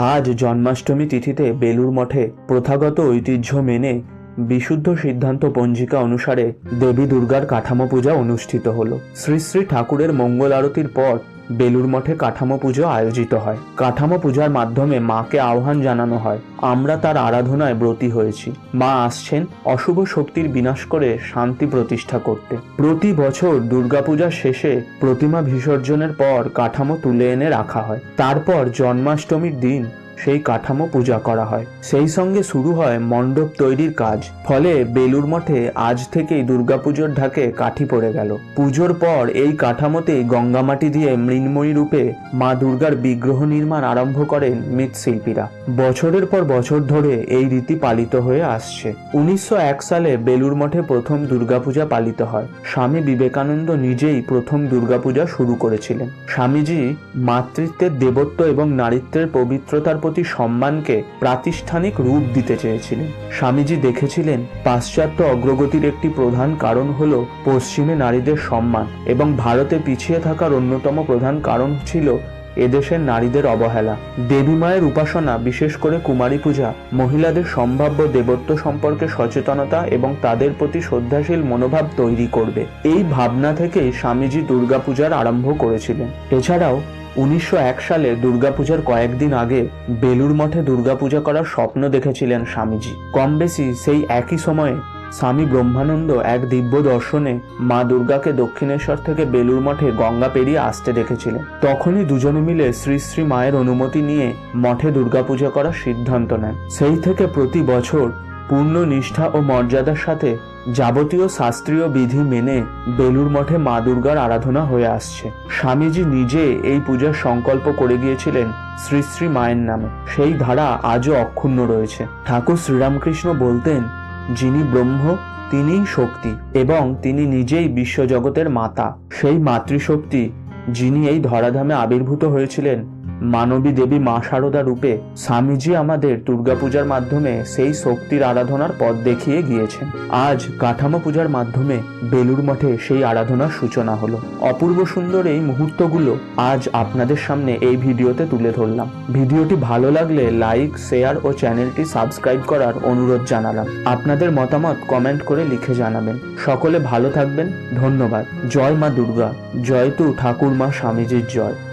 আজ জন্মাষ্টমী তিথিতে বেলুর মঠে প্রথাগত ঐতিহ্য মেনে বিশুদ্ধ সিদ্ধান্ত পঞ্জিকা অনুসারে দেবী দুর্গার কাঠামো পূজা অনুষ্ঠিত হল। শ্রী শ্রী ঠাকুরের মঙ্গল আরতির পর বেলুর মঠে কাঠামো পুজো আয়োজিত হয়। কাঠামো পূজার মাধ্যমে মাকে আহ্বান জানানো হয়, আমরা তার আরাধনায় ব্রতী হয়েছি। মা আসছেন অশুভ শক্তির বিনাশ করে শান্তি প্রতিষ্ঠা করতে। প্রতি বছর দুর্গাপূজার শেষে প্রতিমা বিসর্জনের পর কাঠামো তুলে এনে রাখা হয়। তারপর জন্মাষ্টমীর দিন সেই কাঠামো পূজা করা হয়। সেই সঙ্গে শুরু হয় মণ্ডপ তৈরির কাজ। ফলে বেলুর মঠে আজ থেকেই দুর্গাপুজোর ঢাকে কাঠি পড়ে গেল। পুজোর পর এই কাঠামোতেই গঙ্গামাটি দিয়ে মৃন্ময়ী রূপে মা দুর্গার বিগ্রহ নির্মাণ আরম্ভ করেন মৃৎশিল্পীরা। বছরের পর বছর ধরে এই রীতি পালিত হয়ে আসছে। উনিশশো এক সালে বেলুর মঠে প্রথম দুর্গাপূজা পালিত হয়। স্বামী বিবেকানন্দ নিজেই প্রথম দুর্গাপূজা শুরু করেছিলেন। স্বামীজি মাতৃত্বের দেবত্ব এবং নারীত্বের পবিত্রতার প্রতি সম্মানকে প্রাতিষ্ঠানিক রূপ দিতে চেয়েছিলেন। স্বামীজি দেখেছিলেন, পাশ্চাত্য অগ্রগতির একটি প্রধান কারণ হল পশ্চিমে নারীদের সম্মান এবং ভারতে পিছিয়ে থাকার অন্যতম প্রধান কারণ ছিল এদেশের নারীদের অবহেলা। দেবী মায়ের উপাসনা, বিশেষ করে কুমারী পূজা, মহিলাদের সম্ভাব্য দেবত্ব সম্পর্কে সচেতনতা এবং তাদের প্রতি শ্রদ্ধাশীল মনোভাব তৈরি করবে। এই ভাবনা থেকেই স্বামীজি দুর্গাপূজার আরম্ভ করেছিলেন। এছাড়াও উনিশশো এক সালে দুর্গাপূজার কয়েকদিন আগে বেলুর মঠে দুর্গাপূজা করার স্বপ্ন দেখেছিলেন স্বামীজি। কম বেশি সেই একই সময়ে স্বামী ব্রহ্মানন্দ এক দিব্য দর্শনে মা দুর্গাকে দক্ষিণেশ্বর থেকে বেলুর মঠে গঙ্গা পেরিয়ে আসতে দেখেছিলেন। তখনই দুজনে মিলে শ্রী শ্রী মায়ের অনুমতি নিয়ে মঠে দুর্গাপূজা করার সিদ্ধান্ত নেন। সেই থেকে প্রতি বছর পূর্ণ নিষ্ঠা ও মর্যাদার সাথে যাবতীয় শাস্ত্রীয় বিধি মেনে বেলুর মঠে মা দুর্গার আরাধনা হয়ে আসছে। স্বামীজি নিজে এই পূজার সংকল্প করে গিয়েছিলেন শ্রী শ্রী মায়ের নামে। সেই ধারা আজও অক্ষুণ্ণ রয়েছে। ঠাকুর শ্রীরামকৃষ্ণ বলতেন, যিনি ব্রহ্ম, তিনিই শক্তি এবং তিনি নিজেই বিশ্বজগতের মাতা। সেই মাতৃশক্তি যিনি এই ধরাধামে আবির্ভূত হয়েছিলেন মানবী দেবী মা শারদা রূপে স্বামীজি আমাদের দুর্গাপূজার মাধ্যমে সেই শক্তির আরাধনার পথ দেখিয়ে গিয়েছেন। আজ কাঠামো পূজার মাধ্যমে বেলুর মঠে সেই আরাধনার সূচনা হলো। অপূর্ব সুন্দর এই মুহূর্তগুলো আজ আপনাদের সামনে এই ভিডিওতে তুলে ধরলাম। ভিডিওটি ভালো লাগলে লাইক, শেয়ার ও চ্যানেলটি সাবস্ক্রাইব করার অনুরোধ জানালাম। আপনাদের মতামত কমেন্ট করে লিখে জানাবেন। সকলে ভালো থাকবেন। ধন্যবাদ। জয় মা দুর্গা। জয় তু ঠাকুর মা স্বামীজির জয়।